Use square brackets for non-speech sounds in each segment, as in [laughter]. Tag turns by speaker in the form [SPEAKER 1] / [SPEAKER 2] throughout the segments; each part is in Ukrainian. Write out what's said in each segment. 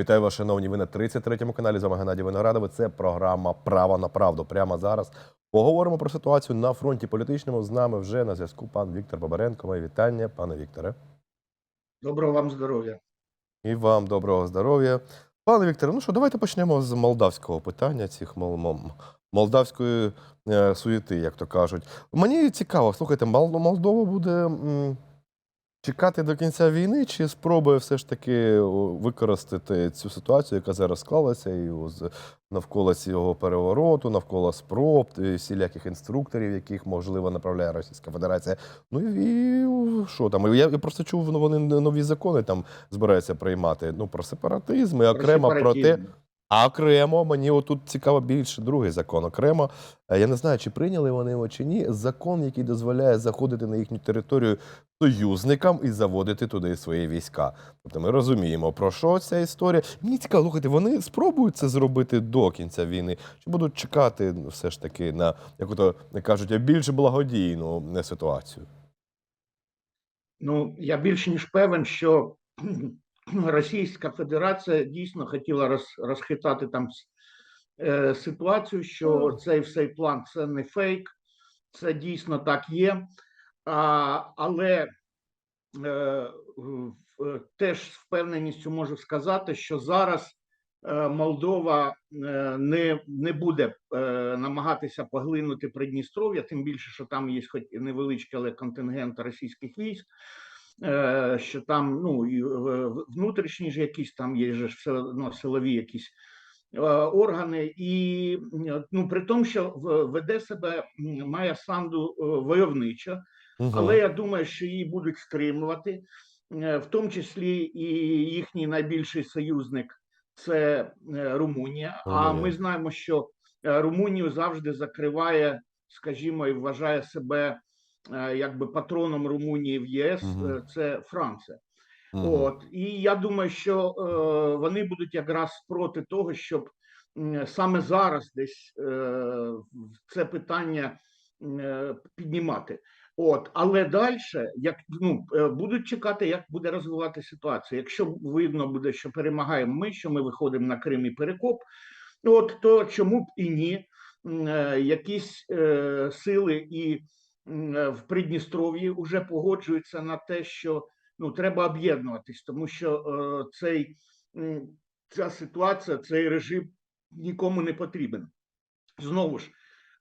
[SPEAKER 1] Вітаю вас, шановні. Ви на 33-му каналі. З вами Геннадій Виноградове. Це програма Право на правду. Прямо зараз поговоримо про ситуацію на фронті політичному. З нами вже на зв'язку пан Віктор Бабаренко. Моє вітання, пане Вікторе.
[SPEAKER 2] Доброго вам здоров'я.
[SPEAKER 1] І вам доброго здоров'я. Пане Вікторе, ну що, давайте почнемо з молдавського питання, цих мол- мол- молдавської е, суєти, як то кажуть. Мені цікаво, слухайте, Мол- Молдова буде чекати до кінця війни, чи спробує все ж таки використати цю ситуацію, яка зараз склалася, і навколо цього перевороту, навколо спроб, всіляких інструкторів, яких можливо направляє Російська Федерація. Ну і що там? Я, просто чув, ну, вони нові закони там збираються приймати. Ну про сепаратизм і окремо про те. А окремо мені отут цікаво більше другий закон. Окремо, е, я не знаю, чи прийняли вони його чи ні. Закон, який дозволяє заходити на їхню територію союзникам і заводити туди свої війська. Тобто ми розуміємо, про що ця історія. Мені цікаво, слухайте, вони спробують це зробити до кінця війни, чи будуть чекати все ж таки на як то кажуть, більш благодійну е, ситуацію.
[SPEAKER 2] Ну, я більш ніж певен, що [clears throat] Російська Федерація дійсно хотіла роз, розхитати там е, ситуацію, що цей всей план це не фейк, це дійсно так є. А, але е, теж з впевненістю можу сказати, що зараз е, Молдова е, не, не буде е, намагатися поглинути Придністров'я, тим більше, що там є хоч невеличкий, але контингент російських військ. Е, Що там ну е, внутрішні ж якісь там є ж все одно силові якісь е, органи, і ну при тому, що веде себе має санду войовнича,
[SPEAKER 1] Мгм.
[SPEAKER 2] але я думаю, що її будуть стримувати, в тому числі і їхній найбільший союзник це Румунія. А
[SPEAKER 1] Румунія.
[SPEAKER 2] ми знаємо, що Румунію завжди закриває, скажімо, і вважає себе якби патроном Румунії в ЄС. Е, Це Франція.
[SPEAKER 1] Мгм.
[SPEAKER 2] От і я думаю, що е, вони будуть якраз проти того, щоб саме зараз десь е, це питання е, піднімати. От, але далі, як ну е, будуть чекати, як буде розвивати ситуація. Якщо видно буде, що перемагаємо ми, що ми виходимо на Крим і Перекоп, от то чому б і ні? Е, Якісь е, сили і е, в Придністров'ї вже погоджуються на те, що ну треба об'єднуватись, тому що е, цей ця ситуація, цей режим нікому не потрібен. Знову ж,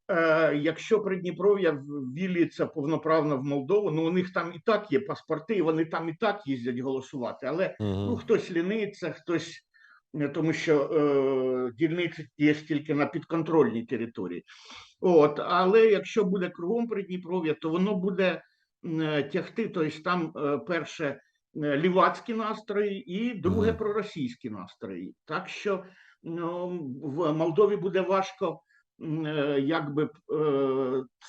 [SPEAKER 2] е, якщо Придніпров'я ввілюється повноправно в Молдову, ну у них там і так є паспорти, і вони там і так їздять голосувати, але
[SPEAKER 1] Мгм.
[SPEAKER 2] ну хтось ліниться, хтось. е, Тому що е, дільниці є тільки на підконтрольній території. От, але якщо буде кругом Придніпров'я, то воно буде е, тягти, тобто там е, перше е, лівацькі настрої, і друге проросійські настрої. Так що ну, в Молдові буде важко якби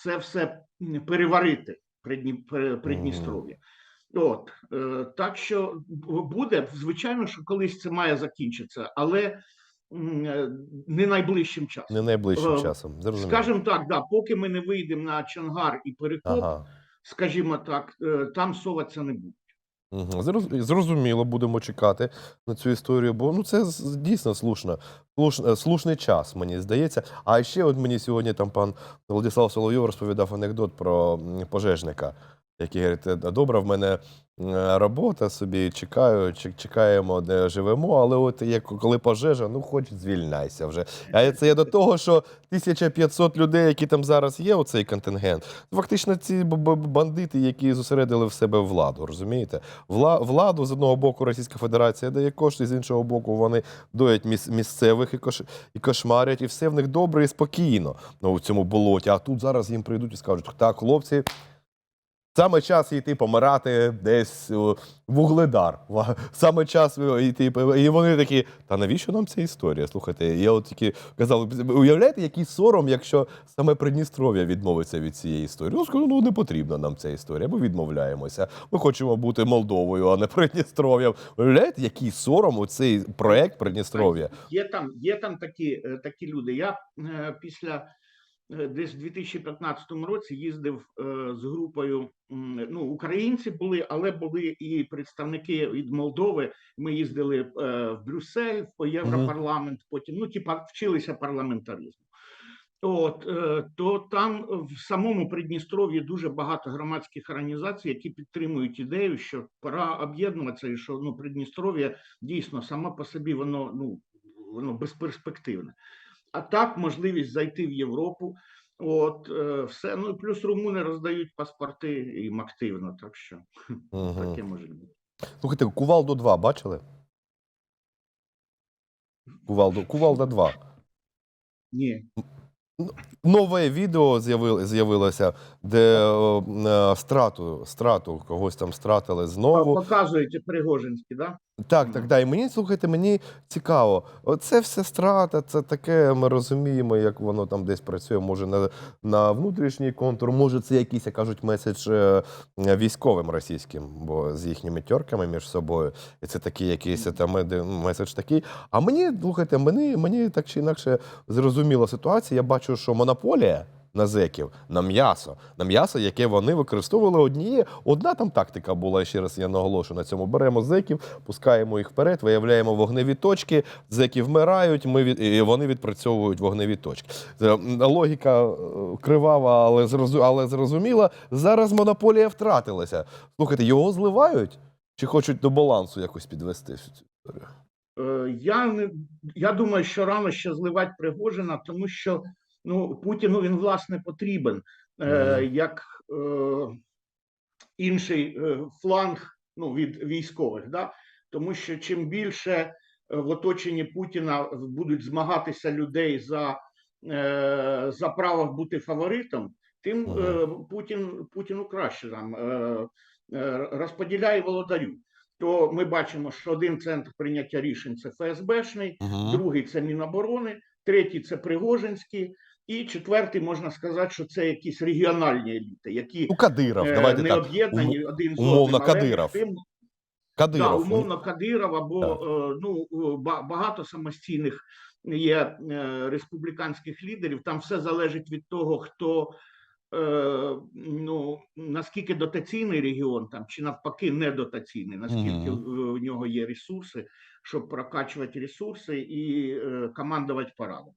[SPEAKER 2] це все переварити Придні- Придністров'я. От так що буде, звичайно, що колись це має закінчитися, але не найближчим часом.
[SPEAKER 1] Не найближчим
[SPEAKER 2] Е,
[SPEAKER 1] часом. Зрозуміло.
[SPEAKER 2] Скажімо так, да, поки ми не вийдемо на Чонгар і Перекоп,
[SPEAKER 1] Ага.
[SPEAKER 2] скажімо так, е, там соватися не буде.
[SPEAKER 1] Зрозуміло, будемо чекати на цю історію, бо ну це дійсно слушно, слуш, е, слушний час, мені здається. А ще от мені сьогодні там пан Владислав Соловйов розповідав анекдот про пожежника, який говорить, «Е, добра в мене е, робота собі, чекаю, чек- чекаємо, де живемо, але от як коли пожежа, ну хоч звільняйся вже. А це я до того, що 1500 людей, які там зараз є, оцей контингент, фактично ці бандити, які зосередили в себе владу, розумієте? Вла- владу з одного боку Російська Федерація дає кошти, з іншого боку, вони доять міс- місцевих і, кош... і кошмарять, і все в них добре і спокійно ну, в цьому болоті. А тут зараз їм прийдуть і скажуть: так, хлопці. Саме час йти помирати десь в Угледар. Саме час йти. І вони такі, та навіщо нам ця історія? Слухайте, я от тільки казав, уявляєте, який сором, якщо саме Придністров'я відмовиться від цієї історії? Ну, скажу, ну не потрібна нам ця історія. Ми відмовляємося. Ми хочемо бути Молдовою, а не Придністров'ям. Уявляєте, який сором у цей проект Придністров'я?
[SPEAKER 2] Є там, є там такі, е, такі люди. Я е, після е, десь в 2015 році їздив е, з групою. Ну, українці були, але були і представники від Молдови. Ми їздили е, в Брюссель, в Європарламент. Потім ну, типа, вчилися парламентаризму. От е, то там в самому Придністров'ї дуже багато громадських організацій, які підтримують ідею, що пора об'єднуватися, і що ну Придністров'я дійсно саме по собі воно ну воно безперспективне. А так можливість зайти в Європу. От е, все. Ну і плюс румуни роздають паспорти їм активно, так що [laughs]
[SPEAKER 1] Угу.
[SPEAKER 2] таке може бути.
[SPEAKER 1] Слухайте, Кувалду 2 бачили? Кувалду, Кувалда 2.
[SPEAKER 2] Ні,
[SPEAKER 1] Нове відео з'явилося, де е, е, страту, страту, когось там стратили знову.
[SPEAKER 2] показуєте Пригожинський, да?
[SPEAKER 1] Так, так, так. І мені, слухайте, мені цікаво. Оце все страта, це таке, ми розуміємо, як воно там десь працює, може на, на внутрішній контур, може це якийсь, як кажуть, меседж е, військовим російським, бо з їхніми тьорками між собою. І це такий якийсь там меседж такий. А мені, слухайте, мені, мені так чи інакше зрозуміла ситуація. Я бачу, що монополія. На зеків, на м'ясо, на м'ясо, яке вони використовували однією. Одна там тактика була, ще раз я наголошую на цьому. Беремо зеків, пускаємо їх вперед, виявляємо вогневі точки, зеки вмирають, ми від... і вони відпрацьовують вогневі точки. Логіка е, кривава, але, зрозу... але зрозуміла. Зараз монополія втратилася. Слухайте, його зливають чи хочуть до балансу якось підвести? цю історію?
[SPEAKER 2] Е, Я не я думаю, що рано ще зливати Пригожина, тому що ну Путіну він власне потрібен е, як е, інший е, фланг ну, від військових. Да? Тому що чим більше е, в оточенні Путіна будуть змагатися людей за, е, за право бути фаворитом, тим е, Путін Путіну краще там е, е, розподіляє володарю. То ми бачимо, що один центр прийняття рішень це ФСБшний, другий це Міноборони, третій це Пригожинський, і четвертий можна сказати, що це якісь регіональні еліти, які
[SPEAKER 1] Ну, Кадиров,
[SPEAKER 2] е,
[SPEAKER 1] давайте
[SPEAKER 2] не
[SPEAKER 1] так.
[SPEAKER 2] об'єднані один з
[SPEAKER 1] умовно,
[SPEAKER 2] одним. але
[SPEAKER 1] Кадиров.
[SPEAKER 2] тим,
[SPEAKER 1] Кадиров.
[SPEAKER 2] Да,
[SPEAKER 1] ну,
[SPEAKER 2] умовно Кадиров, або
[SPEAKER 1] Так.
[SPEAKER 2] е, ну ба- багато самостійних є е, республіканських лідерів. Там все залежить від того, хто е, ну наскільки дотаційний регіон, там чи навпаки недотаційний, наскільки
[SPEAKER 1] Мгм.
[SPEAKER 2] в- в нього є ресурси, щоб прокачувати ресурси і е, командувати парадом.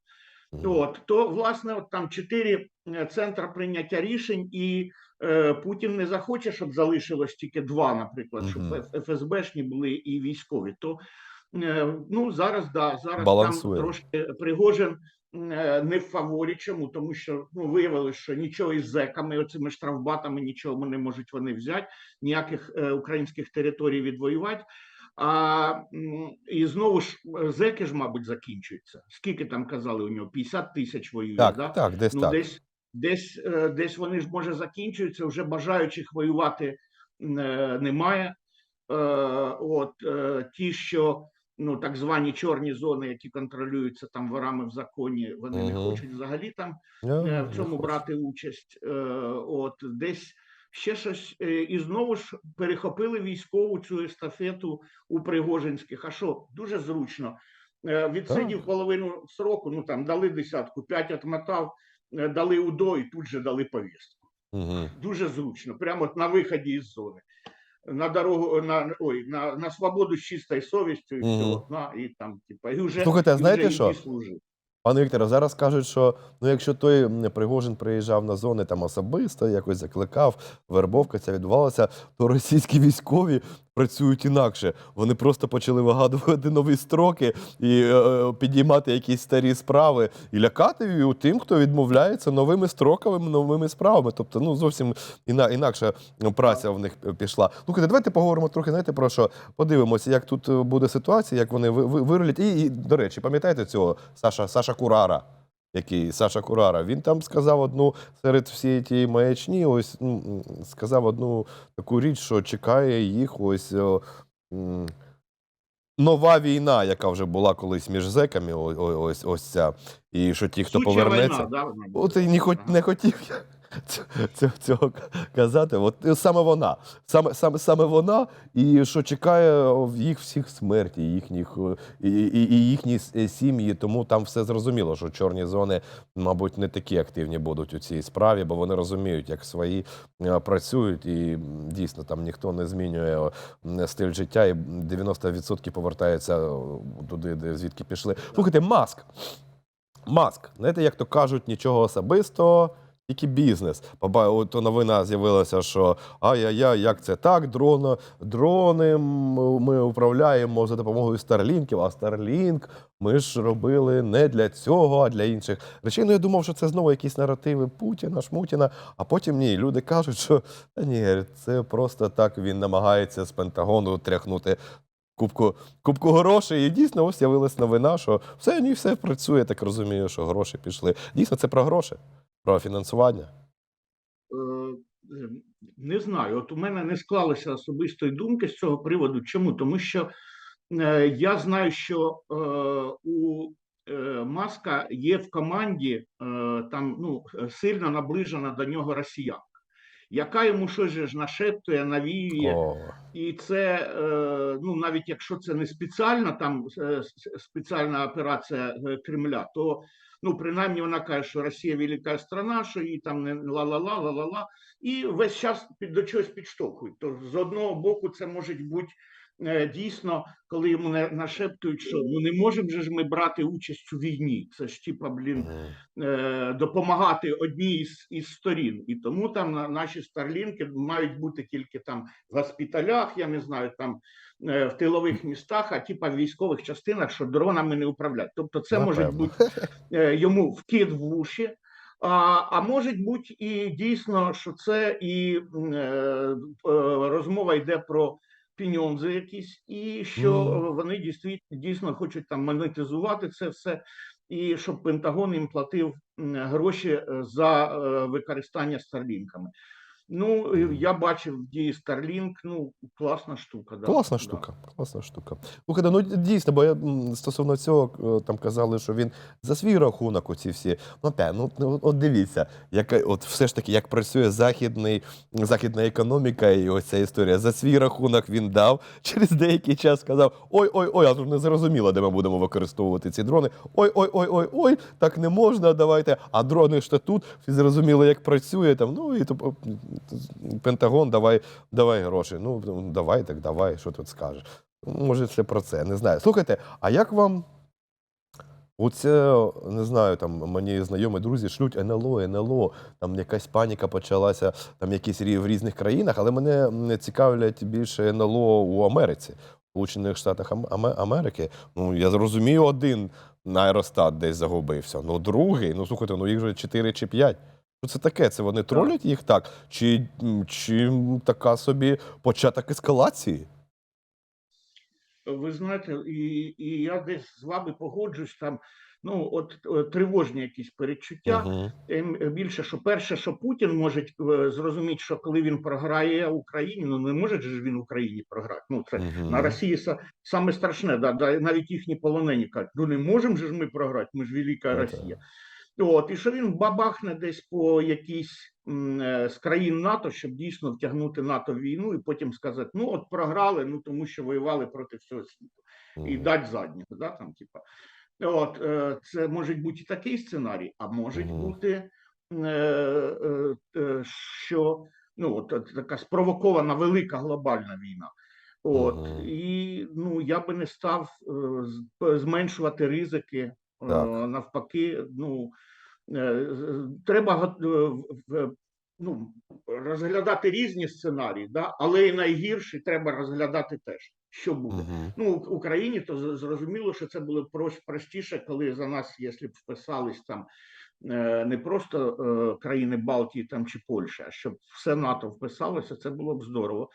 [SPEAKER 2] От то власне, от там чотири е, центри прийняття рішень, і е, Путін не захоче, щоб залишилось тільки два, наприклад, щоб. ФСБшні були і військові. То е, ну зараз да зараз
[SPEAKER 1] Балансує.
[SPEAKER 2] там трошки Пригожин е, не в фаворі. Чому? Тому що ну виявилось, що нічого із зеками, оцими штрафбатами, нічого не можуть вони взяти, ніяких е, українських територій відвоювати. А і знову ж е, зеки ж, мабуть, закінчуються. Скільки там казали у нього? 50 тисяч воює,
[SPEAKER 1] Так,
[SPEAKER 2] да?
[SPEAKER 1] так, десь
[SPEAKER 2] ну,
[SPEAKER 1] так.
[SPEAKER 2] десь, десь, е, десь вони ж може закінчуються, вже бажаючих воювати е, немає. От ті, що ну так звані чорні зони, які контролюються там ворами в законі, вони не хочуть взагалі там
[SPEAKER 1] Я
[SPEAKER 2] е, в цьому брати участь. От десь ще щось, е, і знову ж перехопили військову цю естафету у Пригожинських. А що дуже зручно. Е, Відсидів
[SPEAKER 1] Так.
[SPEAKER 2] половину сроку, ну там дали десятку, п'ять отмотав, е, дали УДО і тут же дали повістку.
[SPEAKER 1] Мгм.
[SPEAKER 2] Дуже зручно, прямо от на виході із зони. На дорогу на ой, на, на свободу з чистою совістю, і все,
[SPEAKER 1] Мгм.
[SPEAKER 2] на, і там, типа, і вже,
[SPEAKER 1] Слухайте,
[SPEAKER 2] і
[SPEAKER 1] знаєте
[SPEAKER 2] вже
[SPEAKER 1] що?
[SPEAKER 2] іди служи.
[SPEAKER 1] Пане Вікторе, зараз кажуть, що ну, якщо той Пригожин приїжджав на зони там особисто, якось закликав, вербовка ця відбувалася, то російські військові працюють інакше. Вони просто почали вигадувати нові строки і е, е, підіймати якісь старі справи і лякати тим, хто відмовляється новими строками, новими справами. Тобто, ну зовсім іна, інакша праця в них пішла. Слухайте, давайте поговоримо трохи знаєте, про що. Подивимося, як тут е, буде ситуація, як вони ви- ви- вирулять. І, і, до речі, пам'ятаєте цього Саша, Саша Курара? Який Саша Курара, він там сказав одну серед всієї тієї маячні, ось м, сказав одну таку річ, що чекає їх ось о, нова війна, яка вже була колись між зеками, о- о- ось, ось ця. І що ті, хто
[SPEAKER 2] Суча
[SPEAKER 1] повернеться.
[SPEAKER 2] війна, да.
[SPEAKER 1] От і не,
[SPEAKER 2] хоч,
[SPEAKER 1] не хотів я. Цього, цього казати. От е, саме вона, саме, саме, саме вона, і що чекає їх всіх смерті, їхніх е, і, і, і їхні е, сім'ї. Тому там все зрозуміло, що чорні зони, мабуть, не такі активні будуть у цій справі, бо вони розуміють, як свої е, працюють, і дійсно там ніхто не змінює е, стиль життя, і 90% повертається е, туди, де звідки пішли. Слухайте, маск. Маск, знаєте, як то кажуть, нічого особистого, тільки бізнес. Баба, новина з'явилася, що ай-яй-яй, як це так? Дрони, дрони ми управляємо за допомогою Старлінків, а Старлінк ми ж робили не для цього, а для інших речей. Ну, я думав, що це знову якісь наративи Путіна, Шмутіна, а потім ні. Люди кажуть, що ні, це просто так він намагається з Пентагону тряхнути кубку, кубку грошей. І дійсно ось з'явилась новина, що все ні, все працює, так розумію, що гроші пішли. Дійсно, це про гроші, про фінансування.
[SPEAKER 2] Е, Не знаю, от у мене не склалося особистої думки з цього приводу. Чому? Тому що е, я знаю, що е, у е, Маска є в команді е, там ну, сильно наближена до нього росіянка, яка йому щось ж нашептує, навіює.
[SPEAKER 1] О,
[SPEAKER 2] І це, е, ну навіть якщо це не спеціальна там е, спеціальна операція е, Кремля, то ну принаймні вона каже, що Росія велика страна, що її там не ла-ла-ла, ла-ла-ла, і весь час під до чогось підштовхують. То з одного боку, це може бути дійсно, коли йому не нашептують, що ну не можемо же ж ми брати участь у війні. Це ж типа, блін, е, допомагати одній із, із сторін, і тому там на- наші старлінки мають бути тільки там в госпіталях, я не знаю, там е, в тилових містах, а типа в військових частинах, що дронами не управляють. Тобто, це може бути е, йому вкид в уші. А, а може бути і дійсно, що це і е, е, розмова йде про піньонзи якісь, і що вони дійсно, дійсно хочуть там монетизувати це все, і щоб Пентагон їм платив гроші е, за е, використання старлінками. Ну, я бачив дії Starlink, ну, класна штука. Да,
[SPEAKER 1] Класна
[SPEAKER 2] да.
[SPEAKER 1] штука, класна штука. Слухайте, ну дійсно, бо я стосовно цього е, там казали, що він за свій рахунок, оці всі. Ну, те, ну от- от дивіться, яка от все ж таки, як працює західний, західна економіка і ось ця історія. За свій рахунок він дав. [laughs] Через деякий час сказав: ой, ой, ой, а тут не зрозуміло, де ми будемо використовувати ці дрони. Ой, ой, ой, ой, ой, так не можна, давайте. А дрони ж тут, всі зрозуміли, як працює там. Ну і то Пентагон, давай, давай гроші. Ну, давай, так давай, що тут скажеш. Може, це про це, не знаю. Слухайте, а як вам оце, не знаю, там мені знайомі друзі шлють НЛО, НЛО, там якась паніка почалася, там якісь в різних країнах, але мене цікавлять більше НЛО у Америці, в Сполучених Штатах Америки. Ну, я зрозумію, один аеростат десь загубився. Ну, другий, ну слухайте, ну їх вже 4 чи 5. Що це таке? Це вони тролять їх так? Чи, чи така собі початок ескалації?
[SPEAKER 2] Ви знаєте, і, і я десь з вами погоджуюсь там. Ну, от е, тривожні якісь передчуття. Тим більше, що перше, що Путін може е, зрозуміти, що коли він програє Україні, ну не може ж він Україні програти. Ну це
[SPEAKER 1] Мгм.
[SPEAKER 2] на Росії са- саме страшне, да, да, навіть їхні полонені кажуть, ну не можемо ж ми програти, ми ж велика
[SPEAKER 1] Ну.
[SPEAKER 2] Росія. От, і що він бабахне десь по якійсь е, з країн НАТО, щоб дійсно втягнути НАТО в війну, і потім сказати: ну от програли, ну тому що воювали проти всього світу і дать задніх, да, там, типа. От, е, це може бути і такий сценарій, а може бути, е, що ну, от, така спровокована велика глобальна війна. От, і ну, я би не став зменшувати ризики. Е,
[SPEAKER 1] Так.
[SPEAKER 2] Навпаки, ну, е, треба е, ну, розглядати різні сценарії, да? але і найгірші треба розглядати теж, що буде.
[SPEAKER 1] Мгм.
[SPEAKER 2] Ну, в Україні то зрозуміло, що це було прос- простіше, коли за нас, якщо б вписались там е, не просто е, країни Балтії там чи Польща, а щоб все НАТО вписалося, це було б здорово.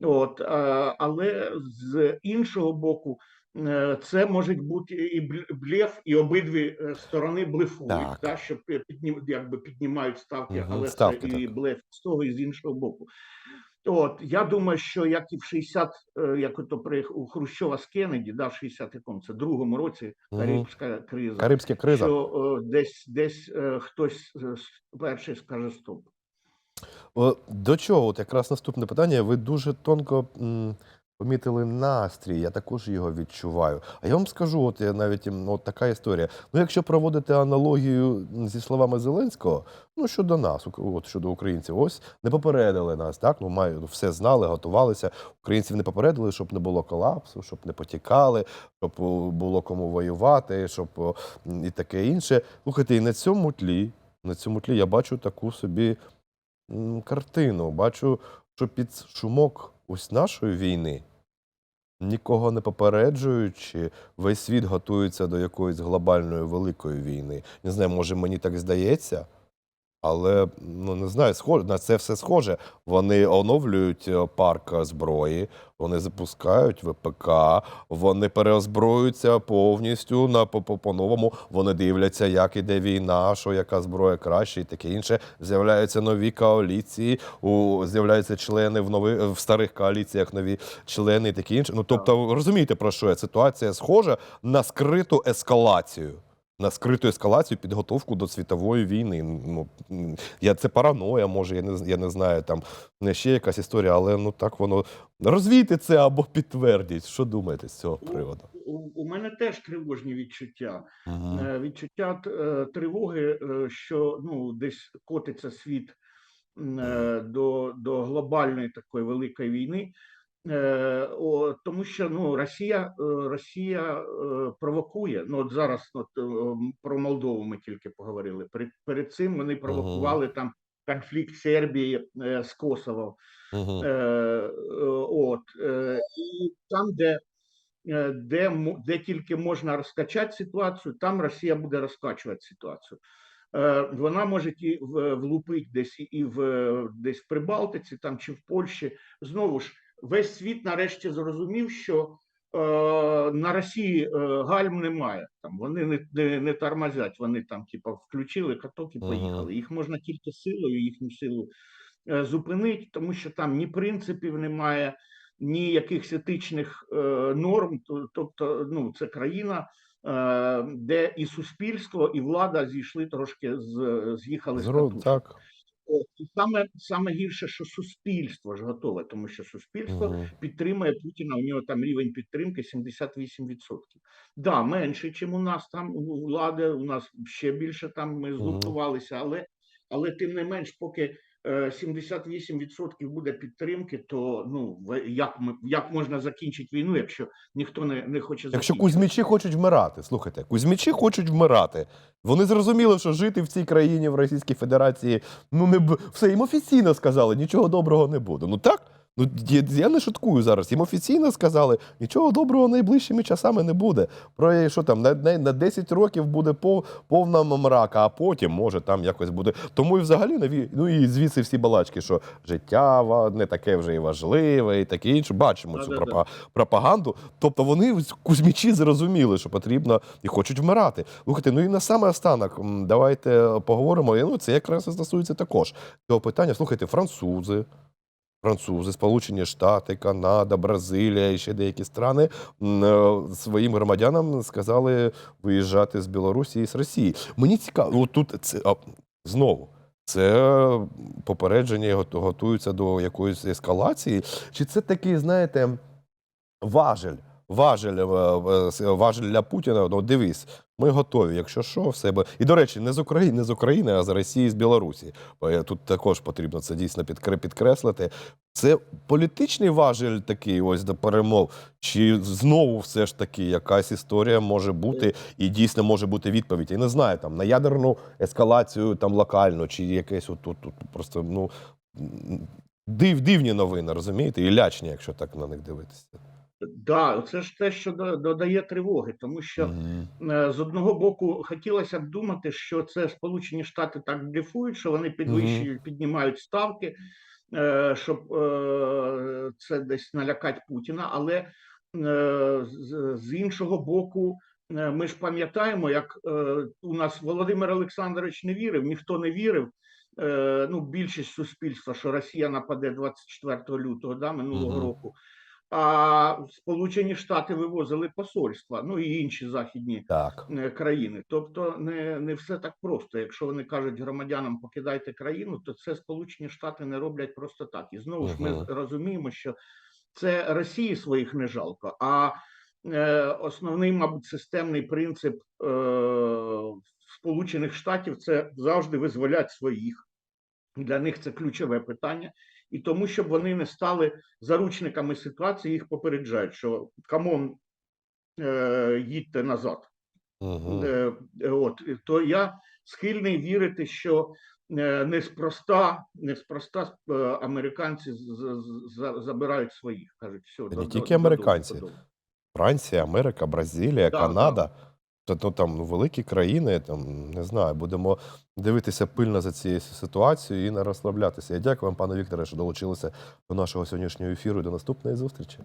[SPEAKER 2] От, е, але з іншого боку, е, це може бути і бл- блеф, і обидві е, сторони блефують,
[SPEAKER 1] Так.
[SPEAKER 2] да, що пі- піднім, якби піднімають ставки,
[SPEAKER 1] Мгм,
[SPEAKER 2] але
[SPEAKER 1] ставки,
[SPEAKER 2] це і
[SPEAKER 1] так.
[SPEAKER 2] блеф з того і з іншого боку. От я думаю, що як і в 60, е, як ото при у Хрущова з Кеннеді, да, в 60 якому це другому році. Карибська криза,
[SPEAKER 1] Карибська криза.
[SPEAKER 2] що е, десь десь е, хтось е, перший скаже стоп.
[SPEAKER 1] О, До чого? От якраз наступне питання. Ви дуже тонко помітили настрій, я також його відчуваю. А я вам скажу, от я навіть от така історія. Ну, якщо проводити аналогію зі словами Зеленського, ну щодо нас, от щодо українців, ось не попередили нас, так? Ну, маю, все знали, готувалися. Українців не попередили, щоб не було колапсу, щоб не потікали, щоб було кому воювати, щоб і таке інше. Слухайте, і на цьому тлі, на цьому тлі я бачу таку собі картину. Бачу, що під шумок ось нашої війни, нікого не попереджуючи, весь світ готується до якоїсь глобальної великої війни. Не знаю, може мені так здається. Але ну не знаю, схоже на це все схоже. Вони оновлюють е, парк е, зброї, вони запускають ВПК, вони переозброюються повністю на по, по, по-новому. Вони дивляться, як іде війна, що яка зброя краще, і таке інше. З'являються нові коаліції, у з'являються члени в нови в старих коаліціях, нові члени і таке інше. Ну тобто, розумієте про що я? Ситуація схожа на скриту ескалацію на скриту ескалацію, підготовку до світової війни. Ну я це параноя, може, я не я не знаю, там не ще якась історія, але ну так воно розвійте це або підтвердіть. Що думаєте з цього приводу?
[SPEAKER 2] У, у мене теж тривожні відчуття.
[SPEAKER 1] Мгм.
[SPEAKER 2] Е, Відчуття е, тривоги, е, що ну десь котиться світ до, до глобальної такої великої війни. Е, о, тому що ну Росія е, Росія е, провокує. Ну от зараз от, про Молдову ми тільки поговорили. Перед, перед цим вони провокували там конфлікт Сербії з Косово. Е, е, от е, і там, де, де, де тільки можна розкачати ситуацію, там Росія буде розкачувати ситуацію. Вона може і влупити десь і в десь в Прибалтиці, там чи в Польщі. Знову ж весь світ нарешті зрозумів, що е, на Росії е, гальм немає. Там вони не, не, не тормозять, вони там, типа, включили каток і поїхали. Їх можна тільки силою, їхню силу е, зупинить, тому що там ні принципів немає, ні якихось етичних е, норм. Тобто, ну це країна, е, де і суспільство, і влада зійшли трошки з з'їхали з
[SPEAKER 1] Зро... Так.
[SPEAKER 2] І саме саме гірше, що суспільство ж готове, тому що суспільство
[SPEAKER 1] Мгм.
[SPEAKER 2] підтримує Путіна. У нього там рівень підтримки 78%. Да, менше, ніж у нас там у влади. У нас ще більше там ми згуртувалися, але але тим не менш, поки е, 78% буде підтримки, то ну як ми як можна закінчити війну, якщо ніхто не, не хоче
[SPEAKER 1] Якщо кузьмічі хочуть вмирати, слухайте, кузьмічі хочуть вмирати. Вони зрозуміли, що жити в цій країні, в Російській Федерації, ну не б... все їм офіційно сказали, нічого доброго не буде. Ну так? Ну я, я не шуткую зараз. Їм офіційно сказали, нічого доброго найближчими часами не буде. Про що там на, на, на 10 років буде пов, повна мрака, а потім може там якось буде. Тому і взагалі ну і звідси всі балачки, що життя не таке вже і важливе, і таке інше. Бачимо цю
[SPEAKER 2] Да-да-да.
[SPEAKER 1] пропаганду. Тобто вони кузьмічі зрозуміли, що потрібно і хочуть вмирати. Слухайте, ну і на саме останок давайте поговоримо. Ну, це якраз і стосується також цього питання. Слухайте, французи. Французи, Сполучені Штати, Канада, Бразилія і ще деякі страни е, своїм громадянам сказали виїжджати з Білорусі і з Росії. Мені цікаво, тут це знову. Це попередження готуються до якоїсь ескалації. Чи це такий, знаєте, важель? Важель, е, е, важель для Путіна. Ну, дивись, ми готові, якщо що, все буде. І до речі, не з України, не з України, а з Росії, з Білорусі. Бо Тут також потрібно це дійсно підкреслити. Це політичний важель такий ось до перемов, чи знову все ж таки якась історія може бути і дійсно може бути відповідь. Я не знаю, там на ядерну ескалацію там локально, чи якесь от тут тут просто ну див, дивні новини, розумієте? І лячні, якщо так на них дивитися.
[SPEAKER 2] Да, це ж те, що додає тривоги, тому що. Е, з одного боку хотілося б думати, що це Сполучені Штати так блефують, що вони підвищують, піднімають ставки, е, щоб е, це десь налякати Путіна. Але з- іншого боку, ми ж пам'ятаємо, як у нас Володимир Олександрович не вірив, ніхто не вірив. ну, більшість суспільства, що Росія нападе 24 лютого да, минулого
[SPEAKER 1] Мгм.
[SPEAKER 2] року. А Сполучені Штати вивозили посольства, ну і інші західні
[SPEAKER 1] Так.
[SPEAKER 2] е, країни. Тобто не, не все так просто. Якщо вони кажуть громадянам покидайте країну, то це Сполучені Штати не роблять просто так. І знову ж ми розуміємо, що це Росії своїх не жалко, а е, основний, мабуть, системний принцип е, Сполучених Штатів це завжди визволяти своїх. Для них це ключове питання, і тому, щоб вони не стали заручниками ситуації, їх попереджають, що камон, е, їдьте назад.
[SPEAKER 1] Угу.
[SPEAKER 2] Е, е, От то я схильний вірити, що неспроста, неспроста американці забирають своїх. кажуть, все
[SPEAKER 1] не тільки американці. Франція, Америка, Бразилія,
[SPEAKER 2] Да,
[SPEAKER 1] Канада. Та то там ну, великі країни, там не знаю, будемо дивитися пильно за цією ситуацією і не розслаблятися. Я дякую вам, пане Вікторе, що долучилися до нашого сьогоднішнього ефіру. і До наступної зустрічі.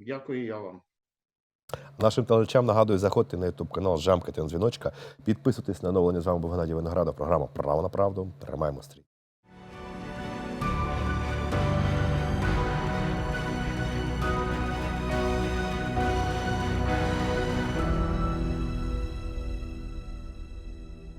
[SPEAKER 2] Дякую я вам.
[SPEAKER 1] Нашим телеглядачам нагадую, заходьте на YouTube канал, жамкайте на дзвіночка, підписуйтесь на оновлення. З вами був Геннадій Виноградов. Програма Право на правду. Тримаємо стрій.